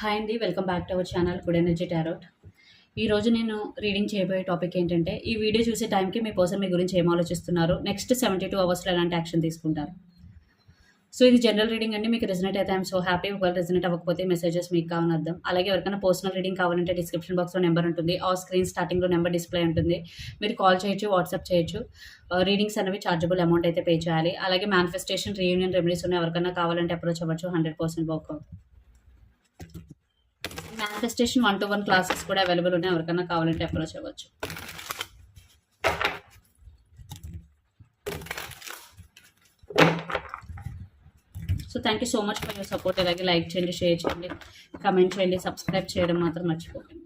Hi అండి welcome back to our channel good energy tarot ఈరోజు నేను రీడింగ్ చేయబోయే టాపిక్ ఏంటంటే ఈ వీడియో చూసే టైంకి మీ పర్సన్ మీ గురించి ఏం ఆలోచిస్తున్నారు నెక్స్ట్ సెవెంటీ టూ అవర్స్లో ఎలాంటి యాక్షన్ తీసుకుంటారు? సో ఇది జనరల్ రీడింగ్ అండి మీకు రెజనేట్ అయితే ఐమ్ సో హ్యాపీ ఒకవేళ రెజనేట్ అవ్వకపోతే మెసేజెస్ మీకు కావాలని అర్థం. అలాగే ఎవరికైనా పర్సనల్ రీడింగ్ కావాలంటే డిస్క్రిప్షన్ బాక్స్లో నెంబర్ ఉంటుంది ఆ స్క్రీన్ స్టార్టింగ్లో నెంబర్ డిస్ప్లే ఉంటుంది. మీరు కాల్ చేయొచ్చు వాట్సాప్ చేయొచ్చు. Uh, రీడింగ్స్ అనేవి చార్జబుల్ అమౌంట్ అయితే పే చేయాలి. అలాగే మేనిఫెస్టేషన్ రీయూనియన్ రెమెడీస్ ఉన్నాయి ఎవరికైనా కావాలంటే అప్రోచ్ అవ్వచ్చు హండ్రెడ్ పర్సెంట్ వర్క్ అవుతుంది manifestation one to one classes కూడా అవైలబుల్ ఉన్నాయి. ఎవరికైనా కావాలంటే అప్రోచ్ అవ్వచ్చు. So thank you so much for your support అలాగే లైక్ చేయండి షేర్ చేయండి కమెంట్ చేయండి సబ్స్క్రైబ్ చేయడం మాత్రం మర్చిపోకండి.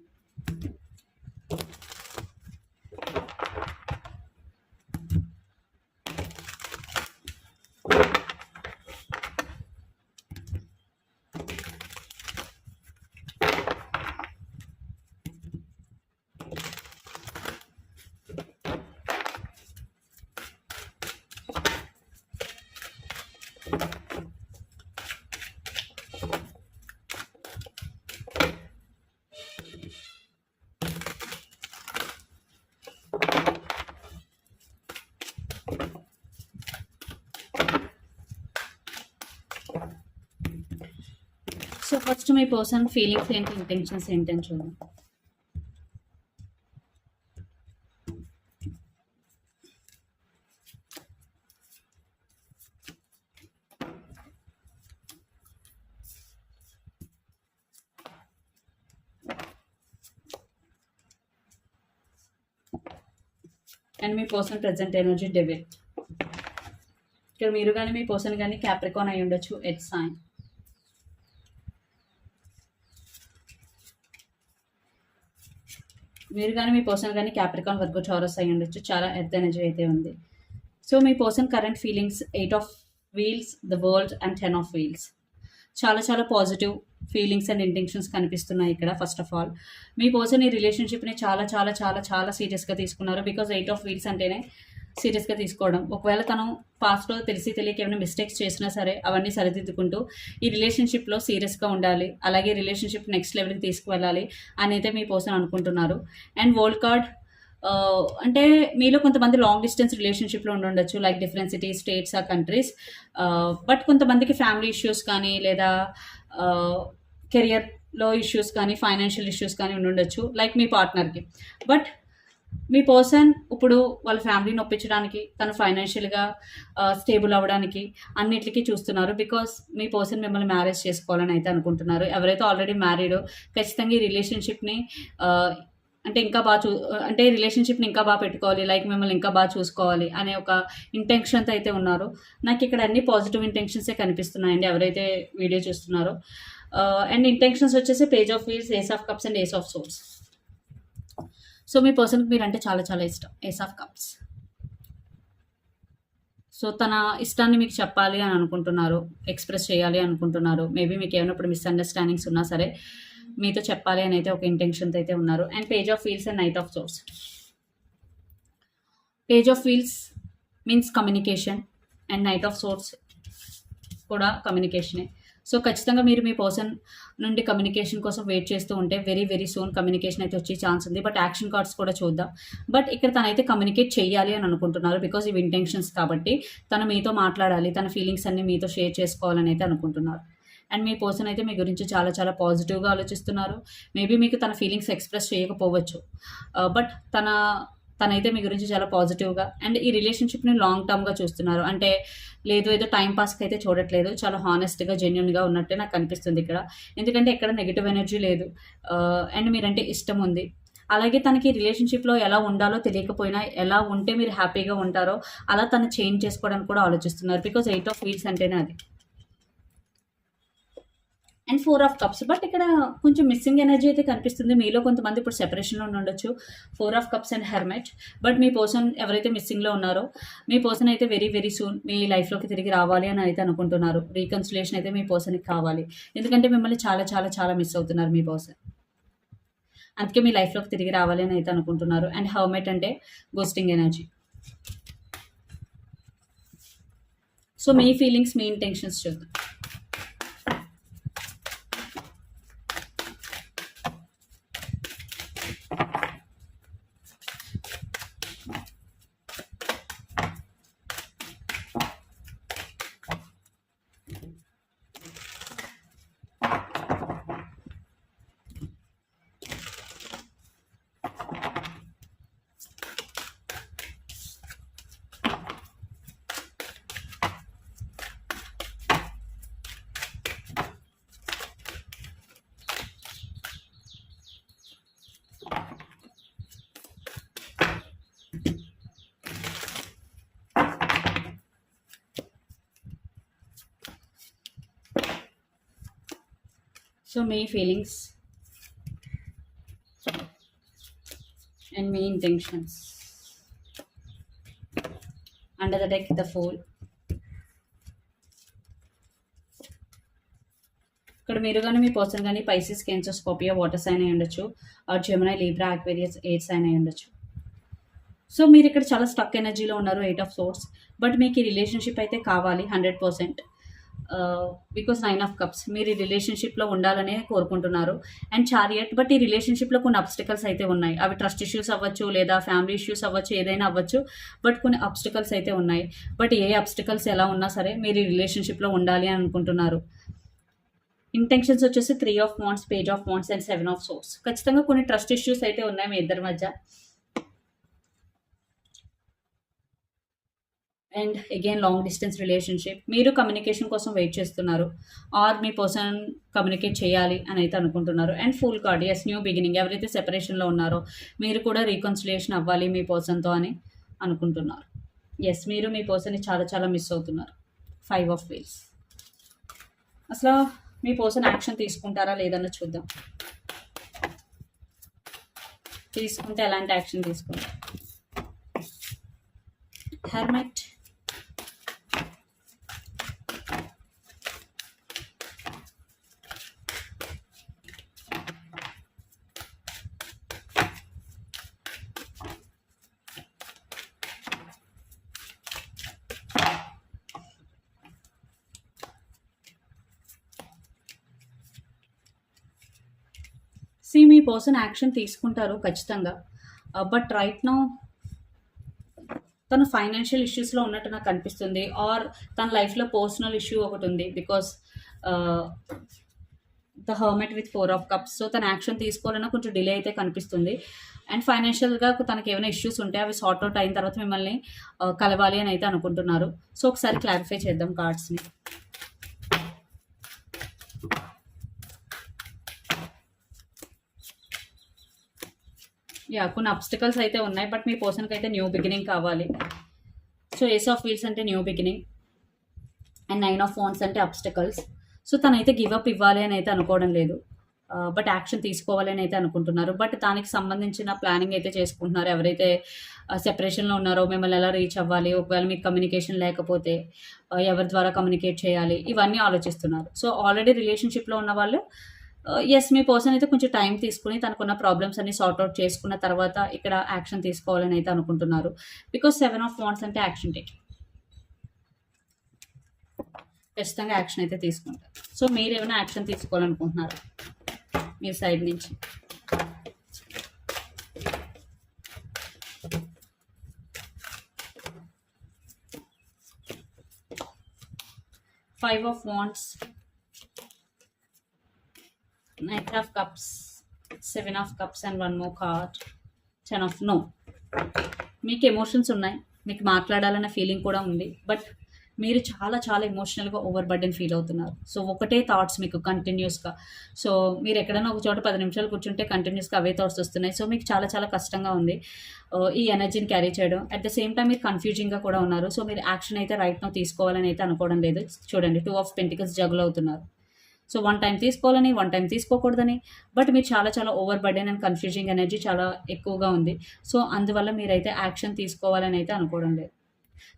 సో ఫస్ట్ మీ పర్సన్ ఫీలింగ్స్ ఏంటి ఇంటెన్షన్స్ ఏంటని చూద్దాం. అండ్ మీ పర్సన్ ప్రజెంట్ ఎనర్జీ డెబిట్ ఇక్కడ మీరు కానీ మీ పర్సన్ కానీ క్యాప్రికాన్ అయి ఉండొచ్చు ఎట్ సైన్ మీరు కానీ మీ పర్సన్ కానీ క్యాప్రికాన్ వర్గ చౌరస్ అయి ఉండొచ్చు. చాలా ఎర్త్ ఎనర్జీ అయితే ఉంది. So me person current feelings eight of wheels the world and ten of wheels చాలా చాలా పాజిటివ్ ఫీలింగ్స్ అండ్ ఇంటెన్షన్స్ కనిపిస్తున్నాయి ఇక్కడ ఫస్ట్ ఆఫ్ ఆల్ మీ పర్సన్ ఈ రిలేషన్షిప్ని చాలా చాలా చాలా చాలా సీరియస్గా తీసుకున్నారు. బికాజ్ ఎయిట్ ఆఫ్ వీల్స్ అంటేనే సీరియస్గా తీసుకోవడం. ఒకవేళ తను పాస్ట్లో తెలిసి తెలియక ఏమైనా మిస్టేక్స్ చేసినా సరే అవన్నీ సరిదిద్దుకుంటూ ఈ రిలేషన్షిప్లో సీరియస్గా ఉండాలి. అలాగే రిలేషన్షిప్ నెక్స్ట్ లెవెల్కి తీసుకువెళ్ళాలి అని అయితే మీ కోసం అనుకుంటున్నారు. అండ్ వరల్డ్ కార్డ్ అంటే మీలో కొంతమంది లాంగ్ డిస్టెన్స్ రిలేషన్షిప్లో ఉండొచ్చు లైక్ డిఫరెంట్ సిటీస్ స్టేట్స్ ఆ కంట్రీస్ బట్ కొంతమందికి ఫ్యామిలీ ఇష్యూస్ కానీ లేదా కెరియర్లో ఇష్యూస్ కానీ ఫైనాన్షియల్ ఇష్యూస్ కానీ ఉండొచ్చు లైక్ మీ పార్ట్నర్కి బట్ మీ పర్సన్ ఇప్పుడు వాళ్ళ ఫ్యామిలీని ఒప్పించడానికి తను ఫైనాన్షియల్గా స్టేబుల్ అవ్వడానికి అన్నిటికీ చూస్తున్నారు. బికాస్ మీ పర్సన్ మిమ్మల్ని మ్యారేజ్ చేసుకోవాలని అయితే అనుకుంటున్నారు. ఎవరైతే ఆల్రెడీ మ్యారీడో ఖచ్చితంగా ఈ రిలేషన్షిప్ని అంటే ఇంకా బాగా చూ అంటే రిలేషన్షిప్ని ఇంకా బాగా పెట్టుకోవాలి. లైక్ మిమ్మల్ని ఇంకా బాగా చూసుకోవాలి అనే ఒక ఇంటెన్షన్తో అయితే ఉన్నారు. నాకు ఇక్కడ అన్ని పాజిటివ్ ఇంటెన్షన్సే కనిపిస్తున్నాయండి ఎవరైతే వీడియో చూస్తున్నారో. అండ్ ఇంటెన్షన్స్ వచ్చేసి page of wheels ace of cups and ace of swords so మీ పర్సన్కి మీరు అంటే చాలా చాలా ఇష్టం. ఏస్ ఆఫ్ కప్స్ సో తన ఇష్టాన్ని మీకు చెప్పాలి అని అనుకుంటున్నారు ఎక్స్ప్రెస్ చేయాలి అనుకుంటున్నారు. మేబీ మీకు ఏమైనా ఇప్పుడు మిస్అండర్స్టాండింగ్స్ ఉన్నా సరే మీతో చెప్పాలి అని అయితే ఒక ఇంటెన్షన్తో అయితే ఉన్నారు. And page of feels and knight of swords page of feels means communication and knight of swords కూడా కమ్యూనికేషనే సో ఖచ్చితంగా మీరు మీ పర్సన్ నుండి కమ్యూనికేషన్ కోసం వెయిట్ చేస్తూ ఉంటే వెరీ వెరీ సూన్ కమ్యూనికేషన్ అయితే వచ్చే ఛాన్స్ ఉంది. బట్ యాక్షన్ కార్డ్స్ కూడా చూద్దాం. బట్ ఇక్కడ తనైతే కమ్యూనికేట్ చేయాలి అని అనుకుంటున్నారు బికాస్ ఇవి ఇంటెన్షన్స్ కాబట్టి తను మీతో మాట్లాడాలి తన ఫీలింగ్స్ అన్ని మీతో షేర్ చేసుకోవాలని అయితే అనుకుంటున్నారు. అండ్ మీ పర్సన్ అయితే మీ గురించి చాలా చాలా పాజిటివ్గా ఆలోచిస్తున్నారు. మేబీ మీకు తన ఫీలింగ్స్ ఎక్స్ప్రెస్ చేయకపోవచ్చు. బట్ తన తనైతే మీ గురించి చాలా పాజిటివ్గా అండ్ ఈ రిలేషన్షిప్ని లాంగ్ టర్మ్గా చూస్తున్నారు. అంటే లేదు ఏదో టైం పాస్కి అయితే చూడట్లేదు. చాలా హానెస్ట్గా జెన్యున్గా ఉన్నట్టే నాకు కనిపిస్తుంది ఇక్కడ. ఎందుకంటే ఎక్కడ నెగిటివ్ ఎనర్జీ లేదు. అండ్ మీరంటే ఇష్టం ఉంది. అలాగే తనకి రిలేషన్షిప్లో ఎలా ఉండాలో తెలియకపోయినా ఎలా ఉంటే మీరు హ్యాపీగా ఉంటారో అలా తను చేంజ్ చేసుకోవడానికి కూడా ఆలోచిస్తున్నారు. బికాజ్ ఎయిట్ ఆఫ్ వీల్స్ అంటేనే అది. And four of cups. But ఇక్కడ కొంచెం మిస్సింగ్ ఎనర్జీ అయితే కనిపిస్తుంది. మీలో కొంతమంది ఇప్పుడు సెపరేషన్లో ఉండొచ్చు. Four of cups and hermit. But me person ఎవరైతే మిస్సింగ్లో ఉన్నారో మీ పర్సన్ అయితే వెరీ వెరీ సూన్ మీ లైఫ్లోకి తిరిగి రావాలి అని అయితే అనుకుంటున్నారు. రీకన్సిలేషన్ అయితే మీ పర్సన్కి కావాలి. ఎందుకంటే మిమ్మల్ని చాలా చాలా చాలా మిస్ అవుతున్నారు మీ పర్సన్. అందుకే మీ లైఫ్లోకి తిరిగి రావాలి అని అయితే అనుకుంటున్నారు. అండ్ హౌమెట్ అంటే గోస్టింగ్ ఎనర్జీ సో మీ ఫీలింగ్స్ మీ ఇంటెన్షన్స్ చూద్దాం. సో మీ feelings and me intentions under the deck the fool ఇక్కడ మీరు కానీ మీ పర్సన్ కానీ Pisces Cancer Scorpio water sign అయి ఉండొచ్చు. Or Gemini Libra Aquarius eight sign అయి ఉండొచ్చు. సో మీరు ఇక్కడ చాలా స్టక్ ఎనర్జీలో ఉన్నారు ఎయిట్ ఆఫ్ సోర్స్ బట్ మీకు ఈ రిలేషన్షిప్ అయితే కావాలి hundred percent because nine of cups మీరు ఈ రిలేషన్షిప్లో ఉండాలనే కోరుకుంటున్నారు. అండ్ చారియట్ బట్ ఈ రిలేషన్షిప్లో కొన్ని అబ్స్టికల్స్ అయితే ఉన్నాయి. అవి ట్రస్ట్ ఇష్యూస్ అవ్వచ్చు లేదా ఫ్యామిలీ ఇష్యూస్ అవ్వచ్చు ఏదైనా అవ్వచ్చు బట్ కొన్ని అబ్స్టికల్స్ అయితే ఉన్నాయి. బట్ ఏ అబ్స్టికల్స్ ఎలా ఉన్నా సరే మీరు ఈ రిలేషన్షిప్లో ఉండాలి అని అనుకుంటున్నారు. ఇంటెన్షన్స్ వచ్చేసి three of wands page of wands and seven of swords ఖచ్చితంగా కొన్ని ట్రస్ట్ ఇష్యూస్ అయితే ఉన్నాయి మీ ఇద్దరి మధ్య. And again long distance relationship. మీరు కమ్యూనికేషన్ కోసం వెయిట్ చేస్తున్నారు. ఆర్ మీ పర్సన్ కమ్యూనికేట్ చేయాలి అని అయితే అనుకుంటున్నారు. And fool card is new beginning ఎవరైతే సెపరేషన్లో ఉన్నారో మీరు కూడా రీకన్సిలేషన్ అవ్వాలి మీ పర్సన్తో అని అనుకుంటున్నారు. ఎస్ మీరు మీ పర్సన్ని చాలా చాలా మిస్ అవుతున్నారు. ఫైవ్ ఆఫ్ వీల్స్ అసలు మీ పర్సన్ యాక్షన్ తీసుకుంటారా లేదన్న చూద్దాం. తీసుకుంటే ఎలాంటి యాక్షన్ తీసుకుంటారు హెర్మెట్ సి మీ పర్సన్ యాక్షన్ తీసుకుంటారు ఖచ్చితంగా. బట్ రైట్ నౌ తను ఫైనాన్షియల్ ఇష్యూస్లో ఉన్నట్టు నాకు అనిపిస్తుంది. ఆర్ తన లైఫ్లో పర్సనల్ ఇష్యూ ఒకటి ఉంది. Because the hermit with four of cups so తన యాక్షన్ తీసుకోవాలన్నా కొంచెం డిలే అయితే కనిపిస్తుంది. అండ్ ఫైనాన్షియల్గా తనకి ఏమైనా ఇష్యూస్ ఉంటే అవి సార్ట్ అవుట్ అయిన తర్వాత మిమ్మల్ని uh, కలవాలి అని అయితే అనుకుంటున్నారు. సో ఒకసారి క్లారిఫై చేద్దాం కార్డ్స్ని యా కొన్ని అబ్స్టికల్స్ అయితే ఉన్నాయి బట్ మీ పర్సన్కి అయితే న్యూ బిగినింగ్ కావాలి. సో ఏస్ ఆఫ్ వీల్స్ అంటే new beginning and nine of phones అంటే అబ్స్టికల్స్ సో తనైతే గివ్ అప్ ఇవ్వాలి అని అయితే అనుకోవడం లేదు. Uh, బట్ యాక్షన్ తీసుకోవాలి అని అయితే అనుకుంటున్నారు. బట్ దానికి సంబంధించిన ప్లానింగ్ అయితే చేసుకుంటున్నారు. ఎవరైతే uh, సెపరేషన్లో ఉన్నారో మిమ్మల్ని ఎలా రీచ్ అవ్వాలి ఒకవేళ మీకు కమ్యూనికేషన్ లేకపోతే uh, ఎవరి ద్వారా కమ్యూనికేట్ చేయాలి ఇవన్నీ ఆలోచిస్తున్నారు. సో ఆల్రెడీ రిలేషన్షిప్లో ఉన్న వాళ్ళు Uh, ఎస్ మీ పర్సన్ అయితే కొంచెం టైం తీసుకుని తనకున్న ప్రాబ్లమ్స్ అన్ని సార్ట్ అవుట్ చేసుకున్న తర్వాత ఇక్కడ యాక్షన్ తీసుకోవాలని అయితే అనుకుంటున్నారు. బికాస్ సెవెన్ ఆఫ్ వాన్స్ అంటే యాక్షన్ టేక్ ఖచ్చితంగా యాక్షన్ అయితే తీసుకుంటారు సో మీరు ఏమైనా యాక్షన్ తీసుకోవాలనుకుంటున్నారా? మీ సైడ్ నుంచి. Five of wands knight of cups seven of cups and one more card, Ten of no మీకు ఎమోషన్స్ ఉన్నాయి. మీకు మాట్లాడాలన్న ఫీలింగ్ కూడా ఉంది. బట్ మీరు చాలా చాలా ఎమోషనల్గా ఓవర్ బర్డెన్ ఫీల్ అవుతున్నారు. సో ఒకటే థాట్స్ మీకు కంటిన్యూస్గా సో మీరు ఎక్కడైనా ఒక చోట పది నిమిషాలు కూర్చుంటే కంటిన్యూస్గా అవే థాట్స్ వస్తున్నాయి. సో మీకు చాలా చాలా కష్టంగా ఉంది. ఈ ఎనర్జీని క్యారీ చేయడం. అట్ ద సేమ్ టైం మీరు కన్ఫ్యూజింగ్గా కూడా ఉన్నారు. సో మీరు యాక్షన్ అయితే రైట్ నో తీసుకోవాలని అయితే అనుకోవడం లేదు. చూడండి టూ ఆఫ్ పెంటికల్స్ జగులు అవుతున్నారు సో వన్ టైం తీసుకోవాలని వన్ టైం తీసుకోకూడదని. బట్ మీరు చాలా చాలా over burden and confusing energy చాలా ఎక్కువగా ఉంది. సో అందువల్ల మీరైతే యాక్షన్ తీసుకోవాలని అయితే అనుకోవడం లేదు.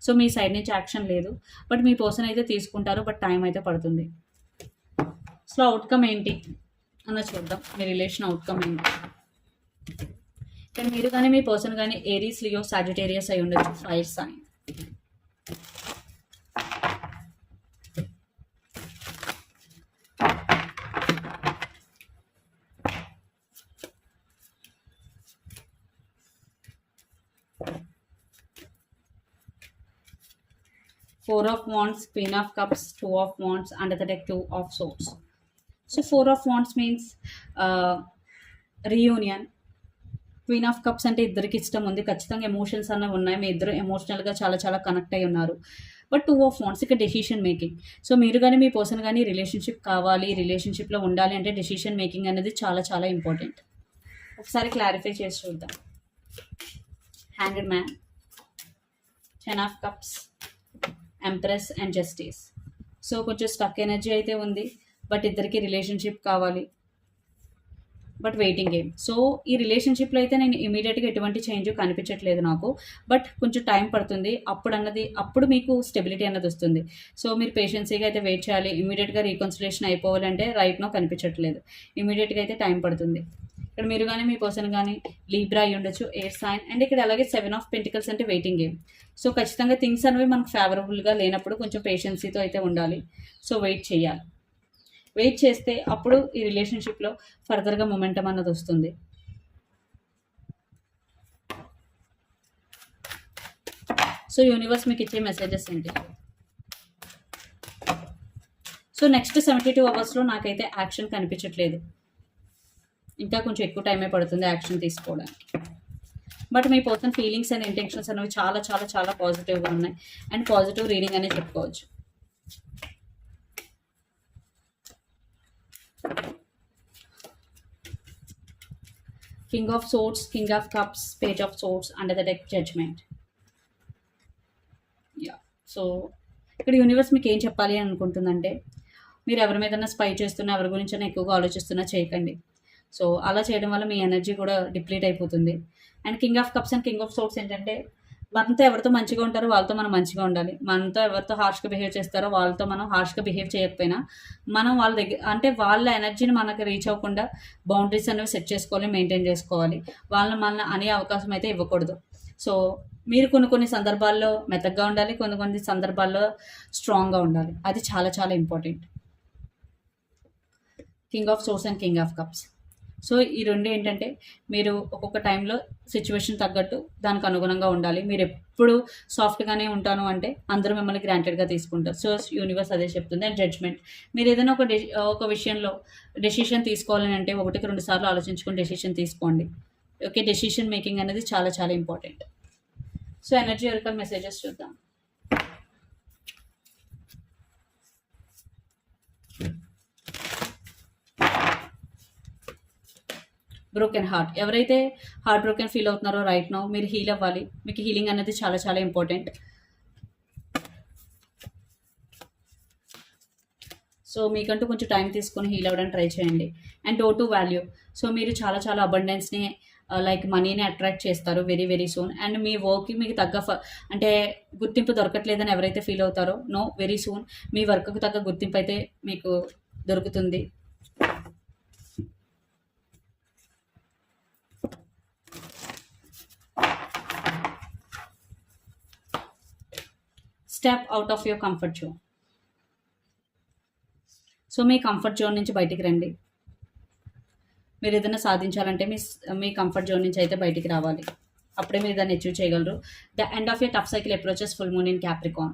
సో మీ సైడ్ నుంచి యాక్షన్ లేదు. బట్ మీ పర్సన్ అయితే తీసుకుంటారు బట్ టైం అయితే పడుతుంది. సో అవుట్కమ్ ఏంటి? అన్న చూద్దాం. మీ రిలేషన్ అవుట్కమ్ ఏంటి? కానీ మీరు కానీ మీ పర్సన్ కానీ ఏరీస్ లియో సాజిటేరియస్ అయి ఉండొచ్చు. Fire sign four of wands queen of cups two of wands under the deck two of swords so four of wands means reunion queen of cups అంటే ఇద్దరికి ఇష్టం ఉంది. ఖచ్చితంగా ఎమోషన్స్ అన్నవి ఉన్నాయి. మీ ఇద్దరు ఎమోషనల్గా చాలా చాలా కనెక్ట్ అయి ఉన్నారు. బట్ టూ ఆఫ్ వాన్స్ ఇక డెసిషన్ మేకింగ్ సో మీరు కానీ మీ పర్సన్ కానీ రిలేషన్షిప్ కావాలి రిలేషన్షిప్లో ఉండాలి అంటే డెసిషన్ మేకింగ్ అనేది చాలా చాలా ఇంపార్టెంట్ ఒకసారి క్లారిఫై చేసి చూద్దాం. Hanged man ten of cups empress and justice so కొంచెం స్టక్ ఎనర్జీ అయితే ఉంది బట్ ఇద్దరికి రిలేషన్షిప్ కావాలి. బట్ వెయిటింగ్ గేమ్ సో ఈ రిలేషన్షిప్లో అయితే నేను ఇమీడియట్గా ఎటువంటి చేంజ్ కనిపించట్లేదు నాకు. బట్ కొంచెం టైం పడుతుంది. అప్పుడు అన్నది అప్పుడు మీకు స్టెబిలిటీ అన్నది వస్తుంది. సో మీరు పేషెన్సీగా అయితే వెయిట్ చేయాలి. ఇమీడియట్గా రీకన్సిలేషన్ అయిపోవాలంటే రైట్ నో కనిపించట్లేదు. ఇమీడియట్గా అయితే టైం పడుతుంది. ఇక్కడ మీరు కానీ మీ పర్సన్ కానీ లీబ్రా అయి ఉండొచ్చు ఎయిర్ సైన్ అండ్ ఇక్కడ అలాగే సెవెన్ ఆఫ్ పెంటికల్స్ అంటే వెయిటింగ్ గేమ్ సో ఖచ్చితంగా థింగ్స్ అనేవి మనకు ఫేవరబుల్గా లేనప్పుడు కొంచెం పేషెన్సీతో అయితే ఉండాలి. సో వెయిట్ చేయాలి. వెయిట్ చేస్తే అప్పుడు ఈ రిలేషన్షిప్లో ఫర్దర్గా మొమెంటం అన్నది వస్తుంది. సో యూనివర్స్ మీకు ఇచ్చే మెసేజెస్ ఏంటి? సో నెక్స్ట్ సెవెంటీ టూ అవర్స్లో నాకైతే యాక్షన్ కనిపించట్లేదు. ఇంకా కొంచెం ఎక్కువ టైమే పడుతుంది యాక్షన్ తీసుకోవడానికి. బట్ మీ పర్సన్ ఫీలింగ్స్ అండ్ ఇంటెన్షన్స్ అనేవి చాలా చాలా చాలా పాజిటివ్గా ఉన్నాయి. అండ్ పాజిటివ్ రీడింగ్ అనేది చెప్పుకోవచ్చు. King of swords king of cups page of swords under the deck judgement ya so ఇక్కడ యూనివర్స్ మీకు ఏం చెప్పాలి అని అనుకుంటుందంటే మీరు ఎవరి మీదన్నా స్పై చేస్తున్నా ఎవరి గురించైనా ఎక్కువగా ఆలోచిస్తున్నా చేయకండి. సో అలా చేయడం వల్ల మీ ఎనర్జీ కూడా డిప్లీట్ అయిపోతుంది. And king of cups and king of swords ఏంటంటే మనతో ఎవరితో మంచిగా ఉంటారో వాళ్ళతో మనం మంచిగా ఉండాలి. మనతో ఎవరితో హార్ష్గా బిహేవ్ చేస్తారో వాళ్ళతో మనం హార్ష్గా బిహేవ్ చేయకపోయినా మనం వాళ్ళ దగ్గర అంటే వాళ్ళ ఎనర్జీని మనకు రీచ్ అవ్వకుండా బౌండరీస్ అనేవి సెట్ చేసుకోవాలి మెయింటైన్ చేసుకోవాలి. వాళ్ళని మన అనే అవకాశం అయితే ఇవ్వకూడదు. సో మీరు కొన్ని కొన్ని సందర్భాల్లో మెత్తగా ఉండాలి కొన్ని కొన్ని సందర్భాల్లో స్ట్రాంగ్గా ఉండాలి. అది చాలా చాలా important. King of swords and king of cups. So ఈ రెండు ఏంటంటే మీరు ఒక్కొక్క టైంలో సిచ్యువేషన్ తగ్గట్టు దానికి అనుగుణంగా ఉండాలి. మీరు ఎప్పుడు సాఫ్ట్గానే ఉంటాను అంటే అందరూ మిమ్మల్ని గ్రాంటెడ్గా తీసుకుంటారు. సో యూనివర్స్ అదే చెప్తుంది. అండ్ జడ్జ్మెంట్ మీరు ఏదైనా ఒక ఒక విషయంలో డెసిషన్ తీసుకోవాలని అంటే ఒకటికి రెండు సార్లు ఆలోచించుకొని డెసిషన్ తీసుకోండి. ఓకే డెసిషన్ మేకింగ్ అనేది చాలా చాలా ఇంపార్టెంట్ సో ఎనర్జీ వరకు మెసేజెస్ చూద్దాం. బ్రోకెన్ హార్ట్ ఎవరైతే హార్ట్ బ్రోకెన్ ఫీల్ అవుతున్నారో రైట్ నో మీరు హీల్ అవ్వాలి. మీకు హీలింగ్ అనేది చాలా చాలా ఇంపార్టెంట్ సో మీకంటూ కొంచెం టైం తీసుకొని హీల్ అవ్వడానికి ట్రై చేయండి. And do to value so మీరు చాలా చాలా అబండెన్స్ని లైక్ మనీని అట్రాక్ట్ చేస్తారు వెరీ వెరీ సూన్ అండ్ మీ వర్క్కి మీకు తగ్గ ఫ అంటే గుర్తింపు దొరకట్లేదని ఎవరైతే ఫీల్ అవుతారో నో వెరీ సూన్ మీ వర్క్కి తగ్గ గుర్తింపు అయితే మీకు దొరుకుతుంది. Step out of your comfort zone so me comfort zone నుంచి బయటికి రండి. మీరు ఏదైనా సాధించాలంటే మీ మీ కంఫర్ట్ జోన్ నుంచి అయితే బయటికి రావాలి. అప్పుడే మీరు దాన్ని అచీవ్ చేయగలరు. The end of year tough cycle approaches full moon in Capricorn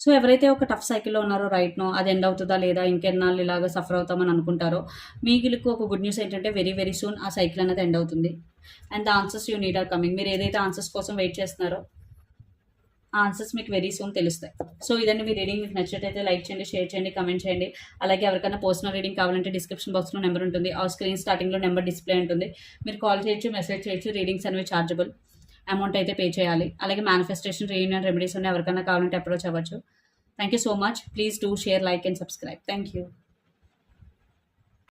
so ఎవరైతే ఒక టఫ్ సైకిల్లో ఉన్నారో రైట్ నో అది ఎండ్ అవుతుందా లేదా ఇంకెన్నాళ్ళు ఇలాగా సఫర్ అవుతామని అనుకుంటారో మీకు ఒక గుడ్ న్యూస్ ఏంటంటే వెరీ వెరీ సూన్ ఆ సైకిల్ అనేది ఎండ్ అవుతుంది. And the answers you need are coming మీరు ఏదైతే ఆన్సర్స్ కోసం వెయిట్ చేస్తున్నారో ఆన్సర్స్ మీకు వెరీ సూన్ తెలుస్తాయి. సో ఇదండి మీ రీడింగ్. మీకు నచ్చినట్టయితే లైక్ చేయండి షేర్ చేయండి కమెంట్ చేయండి. అలాగే ఎవరికైనా పర్సనల్ రీడింగ్ కావాలంటే డిస్క్రిప్షన్ బాక్స్లో నెంబర్ ఉంటుంది. ఆ స్క్రీన్ స్టార్టింగ్లో నెంబర్ డిస్ప్లే ఉంటుంది. మీరు కాల్ చేయొచ్చు మెసేజ్ చేయొచ్చు. రీడింగ్స్ అనేవి చార్జబుల్. అమౌంట్ అయితే పే చేయాలి. అలాగే మేనిఫెస్టేషన్ రీయూనియన్ రెమెడీస్ ఉన్నాయి ఎవరికైనా కావాలంటే అప్రోచ్ అవ్వచ్చు. Thank you so much please do share like and subscribe thank you